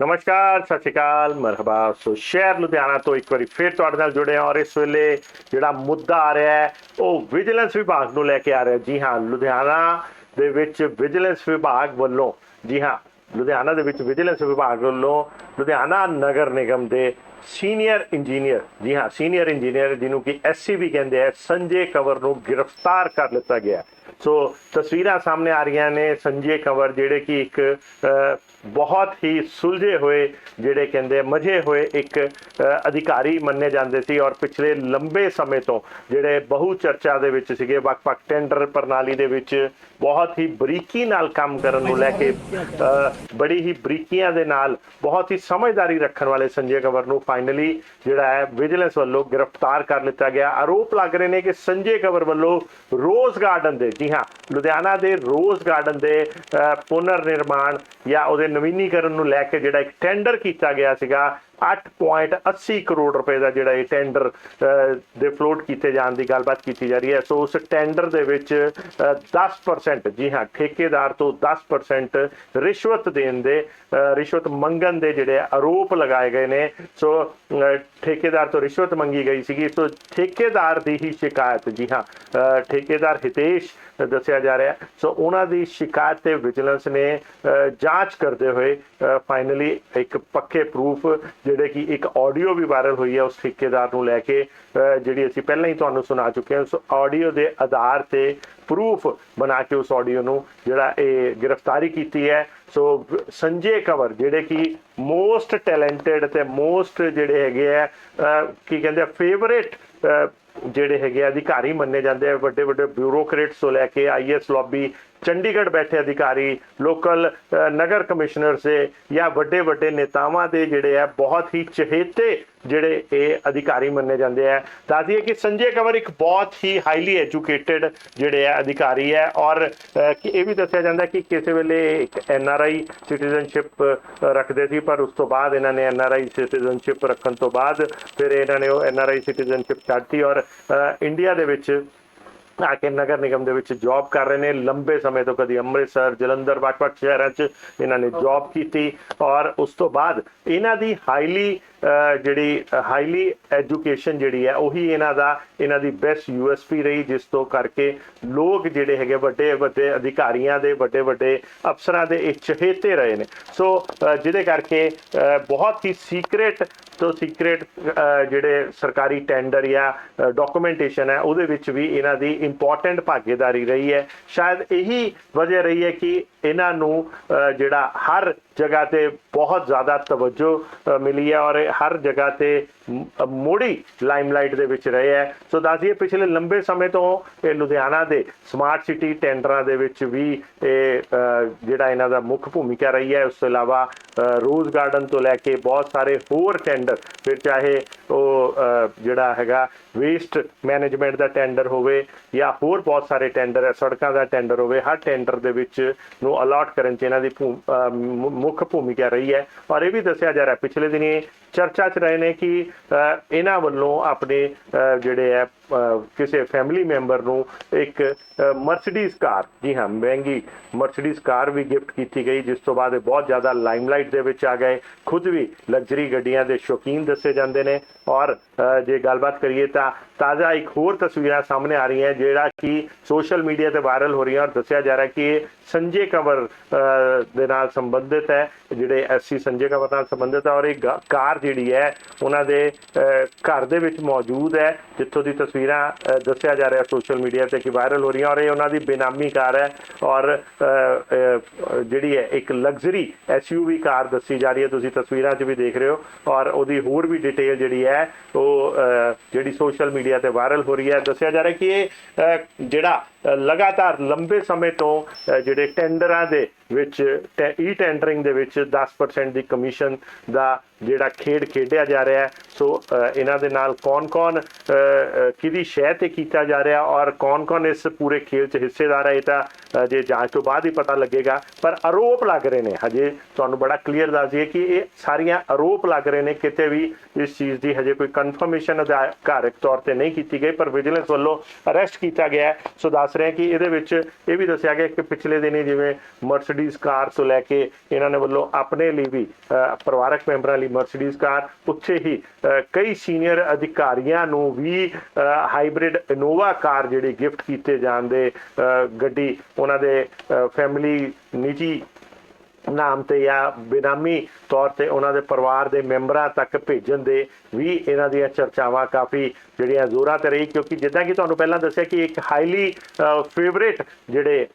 ਨਮਸਕਾਰ, ਸਤਿ ਸ਼੍ਰੀ ਅਕਾਲ, ਮਰਹਬਾ। ਸੋ ਸ਼ਹਿਰ ਲੁਧਿਆਣਾ ਤੋਂ ਇੱਕ ਵਾਰੀ ਫਿਰ ਤੁਹਾਡੇ ਨਾਲ ਜੁੜੇ ਹਾਂ ਔਰ ਇਸ ਵੇਲੇ ਜਿਹੜਾ ਮੁੱਦਾ ਆ ਰਿਹਾ ਹੈ, ਉਹ ਵਿਜੀਲੈਂਸ ਵਿਭਾਗ ਨੂੰ ਲੈ ਕੇ ਆ ਰਿਹਾ ਜੀ ਹਾਂ, ਲੁਧਿਆਣਾ ਦੇ ਵਿੱਚ ਵਿਜੀਲੈਂਸ ਵਿਭਾਗ ਵੱਲੋਂ, ਜੀ ਹਾਂ, ਲੁਧਿਆਣਾ ਦੇ ਵਿੱਚ ਵਿਜੀਲੈਂਸ ਵਿਭਾਗ ਵੱਲੋਂ ਲੁਧਿਆਣਾ ਨਗਰ ਨਿਗਮ ਦੇ ਸੀਨੀਅਰ ਇੰਜੀਨੀਅਰ, ਜੀ ਹਾਂ, ਸੀਨੀਅਰ ਇੰਜੀਨੀਅਰ ਜਿਹਨੂੰ ਕਿ ਐਸਸੀ ਵੀ ਕਹਿੰਦੇ ਆ, ਸੰਜੇ ਕਵਰ ਨੂੰ ਗ੍ਰਿਫਤਾਰ ਕਰ ਲਿੱਤਾ ਗਿਆ ਸੋ ਤਸਵੀਰਾਂ ਸਾਹਮਣੇ ਆ ਰਹੀਆਂ ਨੇ ਸੰਜੇ ਕੰਵਰ ਜਿਹੜੇ ਕਿ ਇੱਕ ਅ, ਬਹੁਤ ਹੀ ਸੁਲਝੇ ਹੋਏ ਜਿਹੜੇ ਕਹਿੰਦੇ ਮਝੇ ਹੋਏ ਇੱਕ ਅਧਿਕਾਰੀ ਮੰਨੇ ਜਾਂਦੇ ਸੀ ਔਰ ਪਿਛਲੇ ਲੰਬੇ ਸਮੇਂ ਤੋਂ ਜਿਹੜੇ ਬਹੁ ਚਰਚਾ ਦੇ ਵਿੱਚ ਸੀਗੇ ਵੱਖ-ਵੱਖ ਟੈਂਡਰ ਪ੍ਰਣਾਲੀ ਦੇ ਵਿੱਚ ਬਹੁਤ ਹੀ ਬਰੀਕੀ ਨਾਲ ਕੰਮ ਕਰਨ ਨੂੰ ਲੈ ਕੇ ਅ, ਬੜੀ ਹੀ ਬਰੀਕੀਆਂ ਦੇ ਨਾਲ ਬਹੁਤ ਹੀ ਸਮਝਦਾਰੀ ਰੱਖਣ ਵਾਲੇ ਸੰਜੇ ਕੰਵਰ ਨੂੰ ਫਾਈਨਲੀ ਜਿਹੜਾ ਹੈ ਵਿਜੀਲੈਂਸ ਵੱਲੋਂ ਗ੍ਰਿਫਤਾਰ ਕਰ ਲਿੱਤਾ ਗਿਆ। ਆਰੋਪ ਲੱਗ ਰਹੇ ਨੇ ਕਿ ਸੰਜੇ ਕੰਵਰ ਵੱਲੋਂ ਰੋਜ਼ ਗਾਰਡਨ ਦੇ ਜੀ ਹਾਂ। ਲੁਧਿਆਣਾ ਦੇ ਰੋਜ਼ ਗਾਰਡਨ ਦੇ ਪੁਨਰ ਨਿਰਮਾਣ ਜਾਂ ਉਹਦੇ ਨਵੀਨੀਕਰਨ ਨੂੰ ਲੈ ਕੇ ਜਿਹੜਾ ਇੱਕ ਟੈਂਡਰ ਕੀਤਾ ਗਿਆ ਸੀਗਾ 8.80 ਕਰੋੜ ਰੁਪਏ ਦਾ ਜਿਹੜਾ ਇਹ ਟੈਂਡਰ ਦੇ ਫਲੋਟ ਕੀਤੇ ਜਾਣ ਦੀ ਗੱਲਬਾਤ ਕੀਤੀ ਜਾ ਰਹੀ ਹੈ। ਸੋ ਉਸ ਟੈਂਡਰ ਦੇ ਵਿੱਚ ਅ, 10% ਜੀ ਹਾਂ ਠੇਕੇਦਾਰ ਤੋਂ 10% ਰਿਸ਼ਵਤ ਦੇਣ ਦੇ ਅ, ਰਿਸ਼ਵਤ ਮੰਗਣ ਦੇ ਜਿਹੜੇ ਆਰੋਪ ਲਗਾਏ ਗਏ ਨੇ। ਸੋ ਠੇਕੇਦਾਰ ਤੋਂ ਰਿਸ਼ਵਤ ਮੰਗੀ ਗਈ ਸੀਗੀ। ਸੋ ਠੇਕੇਦਾਰ ਦੀ ਹੀ ਸ਼ਿਕਾਇਤ ਜੀ ਹਾਂ ਠੇਕੇਦਾਰ ਹਿਤੇਸ਼ ਦੱਸਿਆ ਜਾ ਰਿਹਾ। ਸੋ ਉਹਨਾਂ ਦੀ ਸ਼ਿਕਾਇਤ ਤੇ ਵਿਜੀਲੈਂਸ ਨੇ ਅ, ਜਾਂਚ ਕਰਦੇ ਹੋਏ ਫਾਈਨਲੀ ਇੱਕ ਪੱਕੇ ਪ੍ਰੂਫ ਜਿਹੜੇ ਕਿ ਇੱਕ ਆਡੀਓ ਵੀ ਵਾਇਰਲ ਹੋਈ ਹੈ ਉਸ ਠੇਕੇਦਾਰ ਨੂੰ ਲੈ ਕੇ ਅ, ਜਿਹੜੀ ਅਸੀਂ ਪਹਿਲਾਂ ਹੀ ਤੁਹਾਨੂੰ ਸੁਣਾ ਚੁੱਕੇ ਹਾਂ ਸੋ ਆਡੀਓ ਦੇ ਆਧਾਰ ਤੇ ਪ੍ਰੂਫ ਬਣਾ ਕੇ ਉਸ ਆਡੀਓ ਨੂੰ ਜਿਹੜਾ ਇਹ ਗ੍ਰਿਫਤਾਰੀ ਕੀਤੀ ਹੈ। ਸੋ ਸੰਜੇ ਕਵਰ, ਜਿਹੜੇ ਕਿ ਮੋਸਟ ਟੈਲੈਂਟਡ ਤੇ ਮੋਸਟ ਜਿਹੜੇ ਹੈਗੇ ਆ ਕੀ ਕਹਿੰਦੇ ਆ ਫੇਵਰੇਟ ਜਿਹੜੇ ਹੈਗੇ ਆ ਅਧਿਕਾਰੀ ਮੰਨੇ ਜਾਂਦੇ ਆ ਵੱਡੇ ਵੱਡੇ ਬਿਊਰੋਕਰੇਟਸ ਤੋਂ ਲੈ ਕੇ ਆਈਐਸ ਲੌਬੀ ਚੰਡੀਗੜ੍ਹ ਬੈਠੇ ਅਧਿਕਾਰੀ, ਲੋਕਲ ਨਗਰ ਕਮਿਸ਼ਨਰ ਸੇ ਜਾਂ ਵੱਡੇ ਵੱਡੇ ਨੇਤਾਵਾਂ ਦੇ ਜਿਹੜੇ ਆ, ਬਹੁਤ ਹੀ ਚਹੇਤੇ ਜਿਹੜੇ ਇਹ ਅਧਿਕਾਰੀ ਮੰਨੇ ਜਾਂਦੇ ਆ। ਦੱਸਦੀਏ ਕਿ ਸੰਜੇ ਕਵਰ ਇੱਕ ਬਹੁਤ ਹੀ ਹਾਈਲੀ ਐਜੂਕੇਟਿਡ ਜਿਹੜੇ ਆ ਅਧਿਕਾਰੀ ਹੈ ਔਰ ਕਿ ਇਹ ਵੀ ਦੱਸਿਆ ਜਾਂਦਾ ਕਿ ਕਿਸੇ ਵੇਲੇ ਇੱਕ ਐੱਨ ਆਰ ਆਈ ਸਿਟੀਜ਼ਨਸ਼ਿਪ ਰੱਖਦੇ ਸੀ, ਪਰ ਉਸ ਤੋਂ ਬਾਅਦ ਇਹਨਾਂ ਨੇ ਐੱਨ ਆਰ ਆਈ ਸਿਟੀਜ਼ਨਸ਼ਿਪ ਰੱਖਣ ਤੋਂ ਬਾਅਦ ਫਿਰ ਇਹਨਾਂ ਨੇ ਉਹ ਐੱਨ ਆਰ ਆਈ ਸਿਟੀਜ਼ਨਸ਼ਿਪ ਛੱਡਤੀ ਔਰ ਇੰਡੀਆ ਦੇ ਵਿੱਚ ਆ ਕੇ ਨਗਰ ਨਿਗਮ ਦੇ ਵਿੱਚ ਜੌਬ ਕਰ ਰਹੇ ਨੇ। ਲੰਬੇ ਸਮੇਂ ਤੋਂ ਕਦੀ ਅੰਮ੍ਰਿਤਸਰ, ਜਲੰਧਰ ਵੱਖ-ਵੱਖ ਸ਼ਹਿਰਾਂ 'ਚ ਇਹਨਾਂ ਨੇ ਜੌਬ ਕੀਤੀ ਔਰ ਉਸ ਤੋਂ ਬਾਅਦ ਇਹਨਾਂ ਦੀ ਹਾਈਲੀ ਜਿਹੜੀ ਹਾਈਲੀ ਐਜੂਕੇਸ਼ਨ ਜਿਹੜੀ ਹੈ, ਉਹੀ ਇਹਨਾਂ ਦਾ, ਇਹਨਾਂ ਦੀ ਬੈਸਟ ਯੂਐਸਪੀ ਰਹੀ, ਜਿਸ ਤੋਂ ਕਰਕੇ ਲੋਕ ਜਿਹੜੇ ਹੈਗੇ ਵੱਡੇ ਵੱਡੇ ਅਧਿਕਾਰੀਆਂ ਦੇ, ਵੱਡੇ ਵੱਡੇ ਅਫਸਰਾਂ ਦੇ ਇਹ ਚਹੇਤੇ ਰਹੇ ਨੇ। ਸੋ ਜਿਹਦੇ ਕਰਕੇ ਬਹੁਤ ਹੀ ਸੀਕ੍ਰੇਟ ਤੋਂ ਸੀਕ੍ਰੇਟ ਜਿਹੜੇ ਸਰਕਾਰੀ ਟੈਂਡਰ ਜਾਂ ਡਾਕੂਮੈਂਟੇਸ਼ਨ ਹੈ, ਉਹਦੇ ਵਿੱਚ ਵੀ ਇਹਨਾਂ ਦੀ ਇੰਪੋਰਟੈਂਟ ਭਾਗੀਦਾਰੀ ਰਹੀ ਹੈ। ਸ਼ਾਇਦ ਇਹੀ ਵਜ੍ਹਾ ਰਹੀ ਹੈ ਕਿ ਇਹਨਾਂ ਨੂੰ ਜਿਹੜਾ ਹਰ ਜਗ੍ਹਾ ਤੇ ਬਹੁਤ ਜ਼ਿਆਦਾ ਤਵੱਜੋ ਮਿਲੀ ਹੈ ਔਰ ਇਹ ਹਰ ਜਗ੍ਹਾ ਤੇ ਮੋੜੀ ਲਾਈਮਲਾਈਟ ਦੇ ਵਿੱਚ ਰਹੇ ਹੈ। ਸੋ ਦੱਸੀਏ ਪਿਛਲੇ ਲੰਬੇ ਸਮੇਂ ਤੋਂ ਇਹ ਲੁਧਿਆਣਾ ਦੇ ਸਮਾਰਟ ਸਿਟੀ ਟੈਂਡਰਾਂ ਦੇ ਵਿੱਚ ਵੀ ਇਹ ਜਿਹੜਾ ਇਹਨਾਂ ਦਾ ਮੁੱਖ ਭੂਮਿਕਾ ਰਹੀ ਹੈ, ਉਸ ਤੋਂ ਇਲਾਵਾ ਰੋਜ਼ ਗਾਰਡਨ ਤੋਂ ਲੈ ਕੇ ਬਹੁਤ ਸਾਰੇ ਹੋਰ ਟੈਂਡਰ ਫਿਰ ਚਾਹੇ ਉਹ ਜਿਹੜਾ ਹੈਗਾ ਵੇਸਟ ਮੈਨੇਜਮੈਂਟ ਦਾ ਟੈਂਡਰ ਹੋਵੇ ਜਾਂ ਹੋਰ ਬਹੁਤ ਸਾਰੇ ਟੈਂਡਰ ਹੈ, ਸੜਕਾਂ ਦਾ ਟੈਂਡਰ ਹੋਵੇ, ਹਰ ਟੈਂਡਰ ਦੇ ਵਿੱਚ ਨੂੰ ਅਲਾਟ ਕਰਨ 'ਚ ਇਹਨਾਂ ਦੀ ਭੂ- ਮੁੱਖ ਭੂਮਿਕਾ ਰਹੀ ਹੈ। ਔਰ ਇਹ ਵੀ ਦੱਸਿਆ ਜਾ ਰਿਹਾ, ਪਿਛਲੇ ਦਿਨੀ ਚਰਚਾ 'ਚ ਰਹੇ ਨੇ ਕਿ ਇਹਨਾਂ ਵੱਲੋਂ ਆਪਣੇ ਜਿਹੜੇ ਹੈ ਕਿਸੇ ਫੈਮਿਲੀ ਮੈਂਬਰ ਨੂੰ ਇੱਕ ਮਰਸੀਡੀਜ਼ ਕਾਰ ਜੀ ਹਾਂ, ਮਹਿੰਗੀ ਮਰਸੀਡੀਜ਼ ਕਾਰ ਵੀ ਗਿਫਟ ਕੀਤੀ ਗਈ, ਜਿਸ ਤੋਂ ਬਾਅਦ ਇਹ ਬਹੁਤ ਜ਼ਿਆਦਾ ਲਾਈਮਲਾਈਟ ਦੇ ਵਿੱਚ ਆ ਗਏ। ਖੁਦ ਵੀ ਲਗਜ਼ਰੀ ਗੱਡੀਆਂ ਦੇ ਸ਼ੌਕੀਨ ਦੱਸੇ ਜਾਂਦੇ ਨੇ। ਔਰ ਜੇ ਗੱਲਬਾਤ ਕਰੀਏ ਤਾਂ ਤਾਜ਼ਾ ਇੱਕ ਹੋਰ ਤਸਵੀਰਾਂ ਸਾਹਮਣੇ ਆ ਰਹੀਆਂ, ਜਿਹੜਾ ਕਿ ਸੋਸ਼ਲ ਮੀਡੀਆ ਤੇ ਵਾਇਰਲ ਹੋ ਰਹੀਆਂ ਔਰ ਦੱਸਿਆ ਜਾ ਰਿਹਾ ਕਿ ਇਹ ਸੰਜੇ ਕੰਵਰ ਦੇ ਨਾਲ ਸੰਬੰਧਿਤ ਹੈ, ਜਿਹੜੇ ਐਸਸੀ ਸੰਜੇ ਕਵਰ ਨਾਲ ਸੰਬੰਧਿਤ ਹੈ। ਔਰ ਇਹ ਗਾ- ਕਾਰ ਜਿਹੜੀ ਹੈ, ਉਹਨਾਂ ਦੇ ਘਰ ਦੇ ਵਿੱਚ ਮੌਜੂਦ ਹੈ, ਜਿੱਥੋਂ ਦੀ ਤਸਵੀਰ ਅ, ਦੱਸਿਆ ਜਾ ਰਿਹਾ ਸੋਸ਼ਲ ਮੀਡੀਆ ਤੇ ਕਿ ਵਾਇਰਲ ਹੋ ਰਹੀਆਂ ਔਰ ਇਹ ਉਹਨਾਂ ਦੀ ਬੇਨਾਮੀ ਕਾਰ ਹੈ ਔਰ ਅ, ਜਿਹੜੀ ਹੈ ਇੱਕ ਲਗਜ਼ਰੀ ਐਸਯੂਵੀ ਕਾਰ ਦੱਸੀ ਜਾ ਰਹੀ ਹੈ। ਤੁਸੀਂ ਤਸਵੀਰਾਂ 'ਚ ਵੀ ਦੇਖ ਰਹੇ ਹੋ ਔਰ ਉਹਦੀ ਹੋਰ ਵੀ ਡਿਟੇਲ ਜਿਹੜੀ ਹੈ ਉਹ ਅ, ਜਿਹੜੀ ਸੋਸ਼ਲ ਮੀਡੀਆ ਤੇ ਵਾਇਰਲ ਹੋ ਰਹੀ ਹੈ। ਦੱਸਿਆ ਜਾ ਰਿਹਾ ਕਿ ਇਹ ਅ, ਜਿਹੜਾ ਲਗਾਤਾਰ ਲੰਬੇ ਸਮੇਂ ਤੋਂ ਜਿਹੜੇ ਟੈਂਡਰਾਂ ਦੇ ਵਿੱਚ ਈ ਟੈਂਡਰਿੰਗ ਦੇ ਵਿੱਚ 10% ਦੀ ਕਮਿਸ਼ਨ ਦਾ ਜਿਹੜਾ ਖੇਡ ਖੇਡਿਆ ਜਾ ਰਿਹਾ ਹੈ। ਸੋ ਇਹਨਾਂ ਦੇ ਨਾਲ ਕੌਣ-ਕੌਣ ਕਿਹਦੀ ਸ਼ਹਿ ਤੇ ਕੀਤਾ ਜਾ ਰਿਹਾ ਔਰ ਕੌਣ-ਕੌਣ ਇਸ ਪੂਰੇ ਖੇਡ 'ਚ ਹਿੱਸੇਦਾਰ ਹੈ, ਇਹ ਤਾਂ ਜੇ ਜਾਂਚ ਤੋਂ ਬਾਅਦ ਹੀ ਪਤਾ ਲੱਗੇਗਾ। ਪਰ ਆਰੋਪ ਲੱਗ ਰਹੇ ਨੇ। ਹਜੇ ਤੁਹਾਨੂੰ ਬੜਾ ਕਲੀਅਰ ਦੱਸ ਦਈਏ ਕਿ ਇਹ ਸਾਰੀਆਂ ਆਰੋਪ ਲੱਗ ਰਹੇ ਨੇ, ਕਿਤੇ ਵੀ ਇਸ ਚੀਜ਼ ਦੀ ਹਜੇ ਕੋਈ ਕਨਫਰਮੇਸ਼ਨ ਅਧਿਕਾਰਕ ਤੌਰ ਤੇ ਨਹੀਂ ਕੀਤੀ ਗਈ, ਪਰ ਵਿਜੀਲੈਂਸ ਵੱਲੋਂ ਅਰੈਸਟ ਕੀਤਾ ਗਿਆ ਸੋ ਦੱਸ ਦੱਸ ਰਹੇ ਕਿ ਇਹਦੇ ਵਿੱਚ ਇਹ ਵੀ ਦੱਸਿਆ ਗਿਆ ਕਿ ਪਿਛਲੇ ਦਿਨੀ ਜਿਵੇਂ ਮਰਸੀਡੀਜ਼ ਕਾਰ ਤੋਂ ਲੈ ਕੇ ਇਹਨਾਂ ਨੇ ਵੱਲੋਂ ਆਪਣੇ ਲਈ ਵੀ ਪਰਿਵਾਰਕ ਮੈਂਬਰਾਂ ਲਈ ਮਰਸੀਡੀਜ਼ ਕਾਰ ਉੱਥੇ ਹੀ ਕਈ ਸੀਨੀਅਰ ਅਧਿਕਾਰੀਆਂ ਨੂੰ ਵੀ ਹਾਈਬ੍ਰਿਡ ਇਨੋਵਾ ਕਾਰ ਜਿਹੜੀ ਗਿਫਟ ਕੀਤੇ ਜਾਣ ਦੇ ਅ, ਗੱਡੀ ਉਹਨਾਂ ਦੇ ਫੈਮਿਲੀ ਨਿੱਜੀ ਨਾਮ ਤੇ ਜਾਂ ਬੇਨਾਮੀ ਤੌਰ ਤੇ ਉਹਨਾਂ ਦੇ ਪਰਿਵਾਰ ਦੇ ਮੈਂਬਰਾਂ ਤੱਕ ਭੇਜਣ ਦੇ ਵੀ ਇਹਨਾਂ ਦੀਆਂ ਚਰਚਾਵਾਂ ਕਾਫੀ ਜਿਹੜੀਆਂ ਜ਼ੋਰਾਂ ਤੇ ਰਹੀ, ਕਿਉਂਕਿ ਜਿੱਦਾਂ ਕਿ ਤੁਹਾਨੂੰ ਪਹਿਲਾਂ ਦੱਸਿਆ ਕਿ ਇੱਕ ਹਾਈਲੀ ਫੇਵਰੇਟ ਜਿਹੜੇ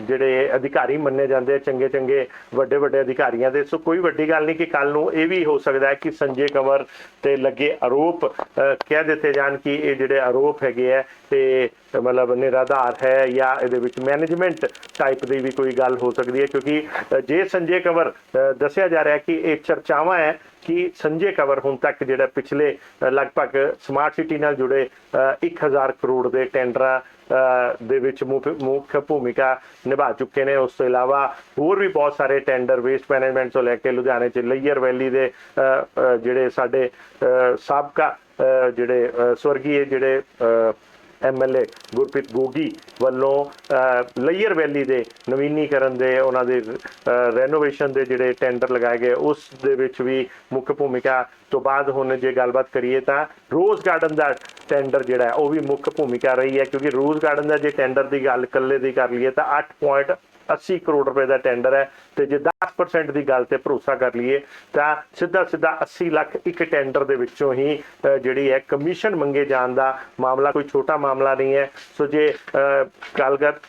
ਜਿਹੜੇ ਅਧਿਕਾਰੀ ਮੰਨੇ ਜਾਂਦੇ ਆ, ਚੰਗੇ ਚੰਗੇ, ਵੱਡੇ ਵੱਡੇ ਅਧਿਕਾਰੀਆਂ ਦੇ। ਸੋ ਕੋਈ ਵੱਡੀ ਗੱਲ ਨਹੀਂ ਕਿ ਕੱਲ ਨੂੰ ਇਹ ਵੀ ਹੋ ਸਕਦਾ ਹੈ ਕਿ ਸੰਜੇ ਕੰਵਰ ਤੇ ਲੱਗੇ ਆਰੋਪ ਕਹਿ ਦਿੱਤੇ ਜਾਣ ਕਿ ਇਹ ਜਿਹੜੇ ਆਰੋਪ ਹੈਗੇ ਆ, ਤੇ ਮਤਲਬ ਨਿਰਾਧਾਰ ਹੈ ਜਾਂ ਇਹਦੇ ਵਿੱਚ ਮੈਨੇਜਮੈਂਟ ਟਾਈਪ ਦੀ ਵੀ ਕੋਈ ਗੱਲ ਹੋ ਸਕਦੀ ਹੈ। ਕਿਉਂਕਿ ਜੇ ਸੰਜੇ ਕੰਵਰ ਦੱਸਿਆ ਜਾ ਰਿਹਾ ਕਿ ਇਹ ਚਰਚਾਵਾਂ ਹੈ ਕਿ ਸੰਜੇ ਕਵਰ ਹੁਣ ਤੱਕ ਜਿਹੜਾ ਪਿਛਲੇ ਲਗਭਗ ਸਮਾਰਟ ਸਿਟੀ ਨਾਲ ਜੁੜੇ ਅ, 1000 ਕਰੋੜ ਦੇ ਟੈਂਡਰਾਂ ਅ, ਦੇ ਵਿੱਚ ਮੁੱਖ ਮੁੱਖ ਭੂਮਿਕਾ ਨਿਭਾ ਚੁੱਕੇ ਨੇ। ਉਸ ਤੋਂ ਇਲਾਵਾ ਹੋਰ ਵੀ ਬਹੁਤ ਸਾਰੇ ਟੈਂਡਰ ਵੇਸਟ ਮੈਨੇਜਮੈਂਟ ਤੋਂ ਲੈ ਕੇ ਲੁਧਿਆਣੇ ਚ ਲਈਅਰ ਵੈਲੀ ਦੇ ਅ, ਜਿਹੜੇ ਸਾਡੇ ਅ, ਸਾਬਕਾ ਅ, ਜਿਹੜੇ ਸਵਰਗੀ ਜਿਹੜੇ ਅ, ਐਮਐਲਏ ਗੁਰਪ੍ਰੀਤ ਗੋਗੀ ਵੱਲੋਂ ਲਈਅਰ ਵੈਲੀ ਦੇ ਨਵੀਨੀਕਰਨ ਦੇ, ਉਹਨਾਂ ਦੇ ਰੈਨੋਵੇਸ਼ਨ ਦੇ ਜਿਹੜੇ ਟੈਂਡਰ ਲਗਾਏ ਗਏ, ਉਸ ਦੇ ਵਿੱਚ ਵੀ ਮੁੱਖ ਭੂਮਿਕਾ ਤੋਂ ਬਾਅਦ ਹੁਣ ਜੇ ਗੱਲਬਾਤ ਕਰੀਏ ਤਾਂ ਰੋਜ਼ ਗਾਰਡਨ ਦਾ ਟੈਂਡਰ ਜਿਹੜਾ ਹੈ ਉਹ ਵੀ ਮੁੱਖ ਭੂਮਿਕਾ ਰਹੀ ਹੈ ਕਿਉਂਕਿ ਰੋਜ਼ ਗਾਰਡਨ ਦਾ ਜੇ ਟੈਂਡਰ ਦੀ ਗੱਲ ਇਕੱਲੇ ਦੀ ਕਰ ਲਈਏ ਤਾਂ 8.80 ਕਰੋੜ ਰੁਪਏ ਦਾ ਟੈਂਡਰ ਹੈ ਤੇ ਜੇ 10% ਦੀ ਗੱਲ ਤੇ ਭਰੋਸਾ ਕਰ ਲਈਏ ਤਾਂ ਸਿੱਧਾ ਸਿੱਧਾ 80 ਲੱਖ ਇੱਕ ਟੈਂਡਰ ਦੇ ਵਿੱਚੋਂ ਹੀ ਜਿਹੜੀ ਹੈ ਕਮਿਸ਼ਨ ਮੰਗੇ ਜਾਣ ਦਾ ਮਾਮਲਾ ਕੋਈ ਛੋਟਾ ਮਾਮਲਾ ਨਹੀਂ ਹੈ। ਸੋ ਜੇ ਅ,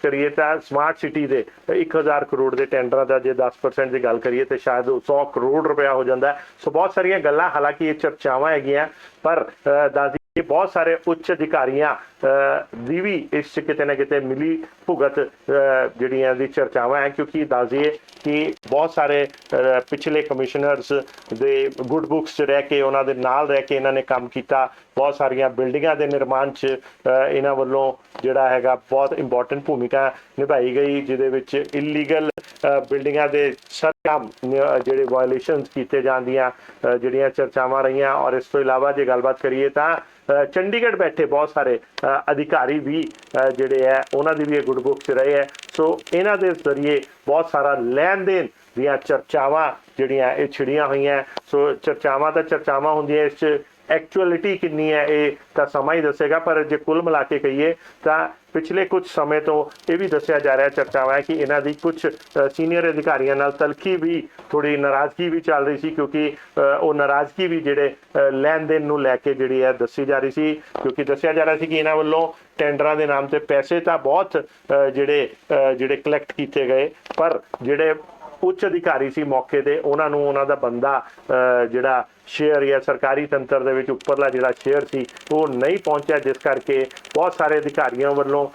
ਕਰੀਏ ਤਾਂ ਸਮਾਰਟ ਸਿਟੀ ਦੇ 1000 ਕਰੋੜ ਦੇ ਟੈਂਡਰਾਂ ਦਾ ਜੇ 10% ਦੀ ਗੱਲ ਕਰੀਏ ਤੇ ਸ਼ਾਇਦ ਉਹ 100 ਕਰੋੜ ਰੁਪਇਆ ਹੋ ਜਾਂਦਾ ਸੋ ਬਹੁਤ ਸਾਰੀਆਂ ਗੱਲਾਂ ਹਾਲਾਂਕਿ ਇਹ ਚਰਚਾਵਾਂ ਹੈਗੀਆਂ ਪਰ ਅ, ਇਹ ਬਹੁਤ ਸਾਰੇ ਉੱਚ ਅਧਿਕਾਰੀਆਂ ਦੀ ਵੀ ਇਸ 'ਚ ਕਿਤੇ ਨਾ ਕਿਤੇ ਮਿਲੀ ਭੁਗਤ ਜਿਹੜੀਆਂ ਦੀ ਚਰਚਾਵਾਂ ਹੈ ਕਿਉਂਕਿ ਦੱਸਦੀਏ ਕਿ ਬਹੁਤ ਸਾਰੇ ਪਿਛਲੇ ਕਮਿਸ਼ਨਰਸ ਦੇ ਗੁੱਡ ਬੁੱਕਸ 'ਚ ਰਹਿ ਕੇ, ਉਹਨਾਂ ਦੇ ਨਾਲ ਰਹਿ ਕੇ ਇਹਨਾਂ ਨੇ ਕੰਮ ਕੀਤਾ। ਬਹੁਤ ਸਾਰੀਆਂ ਬਿਲਡਿੰਗਾਂ ਦੇ ਨਿਰਮਾਣ 'ਚ ਇਹਨਾਂ ਵੱਲੋਂ ਜਿਹੜਾ ਹੈਗਾ ਬਹੁਤ ਇੰਪੋਰਟੈਂਟ ਭੂਮਿਕਾ ਨਿਭਾਈ ਗਈ, ਜਿਹਦੇ ਵਿੱਚ ਇਲੀਗਲ ਬਿਲਡਿੰਗਾਂ ਦੇ ਸਰਕਮ ਜਿਹੜੇ ਵਾਇਲੇਸ਼ਨਸ ਕੀਤੇ ਜਾਂਦੀਆਂ ਅ, ਜਿਹੜੀਆਂ ਚਰਚਾਵਾਂ ਰਹੀਆਂ ਔਰ ਇਸ ਤੋਂ ਇਲਾਵਾ ਜੇ ਗੱਲਬਾਤ ਕਰੀਏ ਤਾਂ ਚੰਡੀਗੜ੍ਹ ਬੈਠੇ ਬਹੁਤ ਸਾਰੇ ਅਧਿਕਾਰੀ ਵੀ ਜਿਹੜੇ ਹੈ ਉਹਨਾਂ ਦੀ ਵੀ ਇਹ ਗੁੱਡ ਬੁੱਕ 'ਚ ਰਹੇ ਹੈ। ਸੋ ਇਹਨਾਂ ਦੇ ਜ਼ਰੀਏ ਬਹੁਤ ਸਾਰਾ ਲੈਣ ਦੇਣ ਦੀਆਂ ਚਰਚਾਵਾਂ ਜਿਹੜੀਆਂ ਇਹ ਛਿੜੀਆਂ ਹੋਈਆਂ। ਸੋ ਚਰਚਾਵਾਂ ਤਾਂ ਚਰਚਾਵਾਂ ਹੁੰਦੀਆਂ ਇਸ 'ਚ ਐਕਚੁਅਲਿਟੀ ਕਿੰਨੀ ਹੈ ਇਹ ਤਾਂ ਸਮਾਂ ਹੀ ਦੱਸੇਗਾ, ਪਰ ਜੇ ਕੁੱਲ ਮਿਲਾ ਕੇ ਕਹੀਏ ਤਾਂ ਪਿਛਲੇ ਕੁਝ ਸਮੇਂ ਤੋਂ ਇਹ ਵੀ ਦੱਸਿਆ ਜਾ ਰਿਹਾ ਚਰਚਾਵਾਂ ਹੈ ਕਿ ਇਹਨਾਂ ਦੀ ਕੁਝ ਸੀਨੀਅਰ ਅਧਿਕਾਰੀਆਂ ਨਾਲ ਤਲਖੀ ਵੀ ਥੋੜੀ ਨਾਰਾਜ਼ਗੀ ਵੀ ਚੱਲ ਰਹੀ ਸੀ, ਕਿਉਂਕਿ ਉਹ ਨਾਰਾਜ਼ਗੀ ਵੀ ਜਿਹੜੇ ਲੈਣ ਦੇਣ ਨੂੰ ਲੈ ਕੇ ਜਿਹੜੀ ਹੈ ਦੱਸੀ ਜਾ ਰਹੀ ਸੀ, ਕਿਉਂਕਿ ਦੱਸਿਆ ਜਾ ਰਿਹਾ ਸੀ ਕਿ ਇਹਨਾਂ ਵੱਲੋਂ ਟੈਂਡਰਾਂ ਦੇ ਨਾਮ ਤੇ ਪੈਸੇ ਤਾਂ ਬਹੁਤ ਜਿਹੜੇ ਜਿਹੜੇ ਕਲੈਕਟ ਕੀਤੇ ਗਏ, ਪਰ ਜਿਹੜੇ ਉੱਚ ਅਧਿਕਾਰੀ ਸੀ ਮੌਕੇ ਤੇ, ਉਹਨਾਂ ਨੂੰ ਉਹਨਾਂ ਦਾ ਬੰਦਾ ਜਿਹੜਾ ਸ਼ੇਅਰ ਜਾਂ ਸਰਕਾਰੀ ਤੰਤਰ ਦੇ ਵਿੱਚ ਉੱਪਰਲਾ ਜਿਹੜਾ ਸ਼ੇਅਰ ਸੀ ਉਹ ਨਹੀਂ ਪਹੁੰਚਿਆ ਜਿਸ ਕਰਕੇ ਬਹੁਤ ਸਾਰੇ ਅਧਿਕਾਰੀਆਂ ਵੱਲੋਂ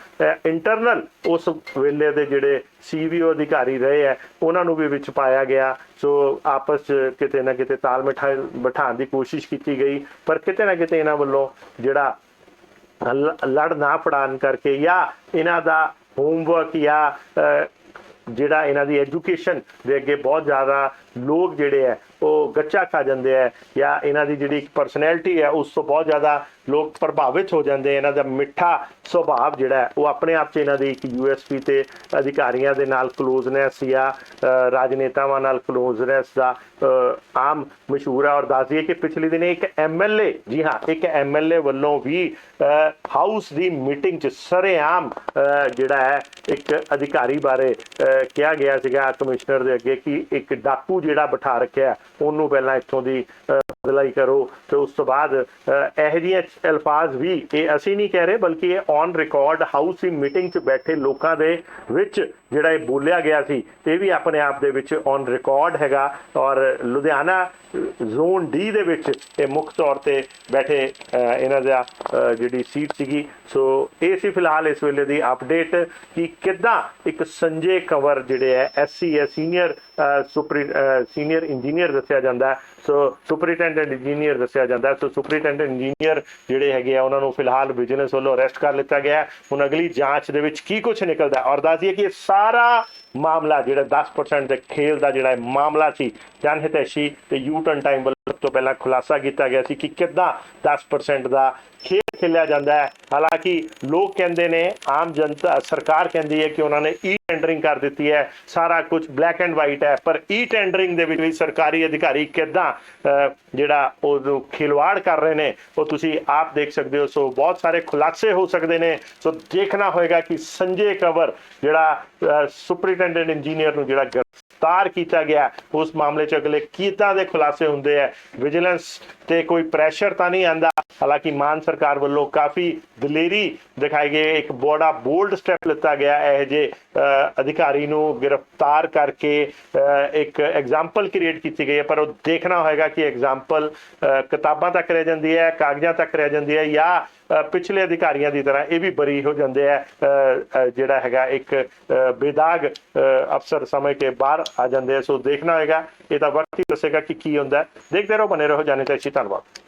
ਇੰਟਰਨਲ ਉਸ ਵੇਲੇ ਦੇ ਜਿਹੜੇ ਸੀਵੀਓ ਅਧਿਕਾਰੀ ਰਹੇ ਹੈ ਉਹਨਾਂ ਨੂੰ ਵੀ ਵਿੱਚ ਪਾਇਆ ਗਿਆ ਸੋ ਆਪਸ 'ਚ ਕਿਤੇ ਨਾ ਕਿਤੇ ਤਾਲ ਮਿਠਾਈ ਬਿਠਾਉਣ ਦੀ ਕੋਸ਼ਿਸ਼ ਕੀਤੀ ਗਈ ਪਰ ਕਿਤੇ ਨਾ ਕਿਤੇ ਇਹਨਾਂ ਵੱਲੋਂ ਜਿਹੜਾ ਲ- ਲੜ ਨਾ ਪੜਾਨ ਕਰਕੇ ਜਾਂ ਇਹਨਾਂ ਦਾ ਹੋਮਵਰਕ ਜਾਂ ਜਿਹੜਾ ਇਹਨਾਂ ਦੀ ਐਜੂਕੇਸ਼ਨ ਦੇ ਅੱਗੇ ਬਹੁਤ ਜ਼ਿਆਦਾ ਲੋਕ ਜਿਹੜੇ ਹੈ ਉਹ ਗੱਚਾ ਖਾ ਜਾਂਦੇ ਆ ਜਾਂ ਇਹਨਾਂ ਦੀ ਜਿਹੜੀ ਪਰਸਨੈਲਿਟੀ ਹੈ ਉਸ ਤੋਂ ਬਹੁਤ ਜ਼ਿਆਦਾ ਲੋਕ ਪ੍ਰਭਾਵਿਤ ਹੋ ਜਾਂਦੇ ਇਹਨਾਂ ਦਾ ਮਿੱਠਾ ਸੁਭਾਅ ਜਿਹੜਾ ਹੈ, ਉਹ ਆਪਣੇ ਆਪ 'ਚ ਇਹਨਾਂ ਦੀ ਇੱਕ ਯੂਐਸਪੀ ਤੇ ਅਧਿਕਾਰੀਆਂ ਦੇ ਨਾਲ ਕਲੋਜ਼ਨੈਸ ਜਾਂ ਰਾਜਨੇਤਾਵਾਂ ਨਾਲ ਕਲੋਜ਼ਨੈਸ ਦਾ ਆਮ ਮਸ਼ਹੂਰ ਹੈ ਔਰ ਦੱਸਦੀਏ ਕਿ ਪਿਛਲੇ ਦਿਨੇ ਇੱਕ ਐਮਐਲਏ ਜੀ ਹਾਂ ਇੱਕ ਐਮਐਲਏ ਵੱਲੋਂ ਵੀ ਹਾਊਸ ਦੀ ਮੀਟਿੰਗ 'ਚ ਸਰੇਆਮ ਜਿਹੜਾ ਹੈ ਇੱਕ ਅਧਿਕਾਰੀ ਬਾਰੇ ਕਿਹਾ ਗਿਆ ਸੀਗਾ ਕਮਿਸ਼ਨਰ ਦੇ ਅੱਗੇ ਕਿ ਇੱਕ ਡਾਕੂ ਜਿਹੜਾ ਬਿਠਾ ਰੱਖਿਆ ਉਹਨੂੰ ਪਹਿਲਾਂ ਇੱਥੋਂ ਦੀ ਅ, ਬਦਲਾਈ ਕਰੋ ਤੇ ਉਸ ਤੋਂ ਬਾਅਦ ਅ, ਇਹੋ ਜਿਹੀਆਂ ਅਲਫਾਜ਼ ਵੀ ਇਹ ਅਸੀਂ ਨਹੀਂ ਕਹਿ ਰਹੇ ਬਲਕਿ ਇਹ ਔਨ ਰਿਕਾਰਡ ਹਾਊਸ ਦੀ ਮੀਟਿੰਗ 'ਚ ਬੈਠੇ ਲੋਕਾਂ ਦੇ ਵਿੱਚ ਜਿਹੜਾ ਇਹ ਬੋਲਿਆ ਗਿਆ ਸੀ ਇਹ ਵੀ ਆਪਣੇ ਆਪ ਦੇ ਵਿੱਚ ਔਨ ਰਿਕਾਰਡ ਹੈਗਾ। ਔਰ ਲੁਧਿਆਣਾ ਜ਼ੋਨ ਡੀ ਦੇ ਵਿੱਚ ਇਹ ਮੁੱਖ ਤੌਰ ਤੇ ਬੈਠੇ ਇਹਨਾਂ ਦਾ ਜਿਹੜੀ ਸੀਟ ਸੀਗੀ। ਸੋ ਇਹ ਸੀ ਫਿਲਹਾਲ ਇਸ ਵੇਲੇ ਦੀ ਅਪਡੇਟ ਕਿ ਕਿੱਦਾਂ ਇੱਕ ਸੰਜੇ ਕੰਵਰ ਜਿਹੜੇ ਹੈ ਐਸਸੀ ਹੈ ਸੀਨੀਅਰ ਸੁਪਰੀ ਸੀਨੀਅਰ ਇੰਜੀਨੀਅਰ ਦੱਸਿਆ ਜਾਂਦਾ। ਸੋ ਸੋ ਸੁਪਰੀਟੈਂਡੈਂਟ ਇੰਜੀਨੀਅਰ ਦੱਸਿਆ ਜਾਂਦਾ ਸੋ ਸੁਪਰੀਟੈਂਡੈਂਟ ਇੰਜੀਨੀਅਰ ਜਿਹੜੇ ਹੈਗੇ ਆ, ਉਹਨਾਂ ਨੂੰ ਫਿਲਹਾਲ ਵਿਜੀਲੈਂਸ ਵੱਲੋਂ ਅਰੈਸਟ ਕਰ ਲਿੱਤਾ ਗਿਆ ਹੁਣ ਅਗਲੀ ਜਾਂਚ ਦੇ ਵਿੱਚ ਕੀ ਕੁਝ ਨਿਕਲਦਾ ਔਰ ਦੱਸਦੀਏ ਕਿ ਇਹ ਸਾਰਾ ਮਾਮਲਾ ਜਿਹੜਾ 10% ਦੇ ਖੇਲ ਦਾ ਜਿਹੜਾ ਇਹ ਮਾਮਲਾ ਸੀ, ਜਨਹਿਤੈਸ਼ੀ ਤੇ ਯੂ ਟਰਨ ਟਾਈਮ ਵੱਲੋਂ ਤੋਂ ਪਹਿਲਾਂ ਖੁਲਾਸਾ ਕੀਤਾ ਗਿਆ ਸੀ ਕਿ ਕਿੱਦਾਂ 10% ਦਾ ਖੇਡ ਖੇਲਿਆ ਜਾਂਦਾ ਹੈ। ਹਾਲਾਂਕਿ ਲੋਕ ਕਹਿੰਦੇ ਨੇ, ਆਮ ਜਨਤਾ, ਸਰਕਾਰ ਕਹਿੰਦੀ ਹੈ ਕਿ ਉਹਨਾਂ ਨੇ ਈ ਟੈਂਡਰਿੰਗ ਕਰ ਦਿੱਤੀ ਹੈ। ਸਾਰਾ ਕੁਝ ਬਲੈਕ ਐਂਡ ਵਾਈਟ ਹੈ। ਪਰ ਈ ਟੈਂਡਰਿੰਗ ਦੇ ਵਿੱਚ ਵੀ ਸਰਕਾਰੀ ਅਧਿਕਾਰੀ ਕਿੱਦਾਂ ਜਿਹੜਾ ਉਹ ਖਿਲਵਾੜ ਕਰ ਰਹੇ ਨੇ, ਉਹ ਤੁਸੀਂ ਆਪ ਦੇਖ ਸਕਦੇ ਹੋ। ਸੋ ਬਹੁਤ ਸਾਰੇ ਖੁਲਾਸੇ ਹੋ ਸਕਦੇ ਨੇ। ਸੋ ਦੇਖਣਾ ਹੋਏਗਾ ਕਿ ਸੰਜੇ ਕਵਰ, ਜਿਹੜਾ ਸੁਪਰੀਟੈਂਡੈਂਟ ਇੰਜੀਨੀਅਰ ਨੂੰ ਜਿਹੜਾ ਗ੍ਰਿਫਤਾਰ ਕੀਤਾ ਗਿਆ। ਉਸ ਮਾਮਲੇ 'ਚ ਅਗਲੇ ਕਿੱਦਾਂ ਦੇ ਖੁਲਾਸੇ ਹੁੰਦੇ ਆ? ਵਿਜੀਲੈਂਸ ਤੇ ਕੋਈ ਪ੍ਰੈਸ਼ਰ ਤਾਂ ਨਹੀਂ ਆਂਦਾ। ਹਾਲਾਂਕਿ ਮਾਨ ਸਰਕਾਰ ਵੱਲੋਂ ਕਾਫੀ ਦਲੇਰੀ ਦਿਖਾਈ ਗਈ। ਇੱਕ ਬੜਾ ਬੋਲਡ ਸਟੈਪ ਲਿੱਤਾ ਗਿਆ। ਇਹ ਜੇ ਅਧਿਕਾਰੀ ਨੂੰ ਗ੍ਰਿਫਤਾਰ ਕਰਕੇ ਅਹ, ਇੱਕ ਐਗਜ਼ਾਮਪਲ ਕ੍ਰੀਏਟ ਕੀਤੀ ਗਈ ਹੈ। ਪਰ ਉਹ ਦੇਖਣਾ ਹੋਏਗਾ ਕਿ ਐਗਜ਼ਾਮਪਲ ਕਿਤਾਬਾਂ ਤੱਕ ਰਹਿ ਜਾਂਦੀ ਹੈ ਕਾਗਜ਼ਾਂ ਤੱਕ ਰਹਿ ਜਾਂਦੀ ਹੈ ਜਾਂ ਪਿਛਲੇ ਅਧਿਕਾਰੀਆਂ ਦੀ ਤਰ੍ਹਾਂ ਇਹ ਵੀ ਬਰੀ ਹੋ ਜਾਂਦੇ ਆ। ਅ, ਜਿਹੜਾ ਹੈਗਾ ਇੱਕ ਬੇਦਾਗ ਅਫਸਰ ਸਮਝ ਕੇ ਬਾਹਰ ਆ ਜਾਂਦੇ ਆ। ਸੋ ਦੇਖਣਾ ਹੋਏਗਾ ਇਹ ਤਾਂ ਵਕਤ ਹੀ ਦੱਸੇਗਾ ਕਿ ਕੀ ਹੁੰਦਾ। ਦੇਖਦੇ ਰਹੋ ਬਨੇ ਰਹੋ। ਜਾਣੇ ਤਾਂ ਚਾਹੀਏ ਧੰਨਵਾਦ।